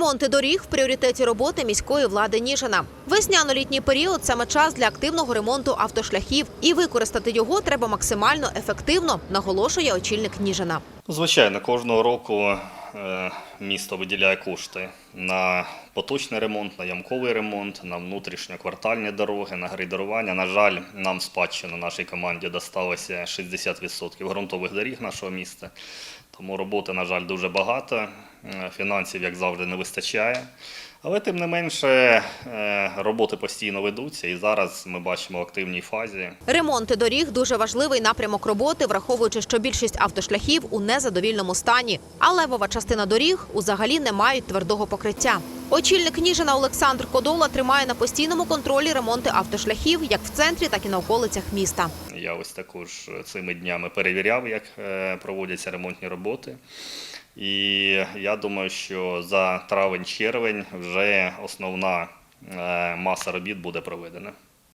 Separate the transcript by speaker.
Speaker 1: Ремонти доріг в пріоритеті роботи міської влади Ніжина. Весняно-літній період саме час для активного ремонту автошляхів, і використати його треба максимально ефективно, наголошує очільник Ніжина.
Speaker 2: Звичайно, кожного року е, місто виділяє кошти на поточний ремонт, на ямковий ремонт, на внутрішньоквартальні дороги, на грейдерування. На жаль, нам в спадщину нашій команді досталося 60% ґрунтових доріг нашого міста. Тому роботи, на жаль, дуже багато. Е, Фінансів, як завжди, не вистачає. Але тим не менше е, роботи постійно ведуться, і зараз ми бачимо в активній фазі.
Speaker 1: Ремонти доріг дуже важливий напрямок роботи, враховуючи, що більшість автошляхів у незадовільному стані, а левова частина доріг узагалі не мають твердого покриття. Очільник Ніжина Олександр Кодола тримає на постійному контролі ремонти автошляхів як в центрі, так і на околицях міста.
Speaker 2: Я ось також цими днями перевіряв, як е, проводяться ремонтні роботи. І я думаю, що за травень-червень вже основна е, маса робіт буде проведена.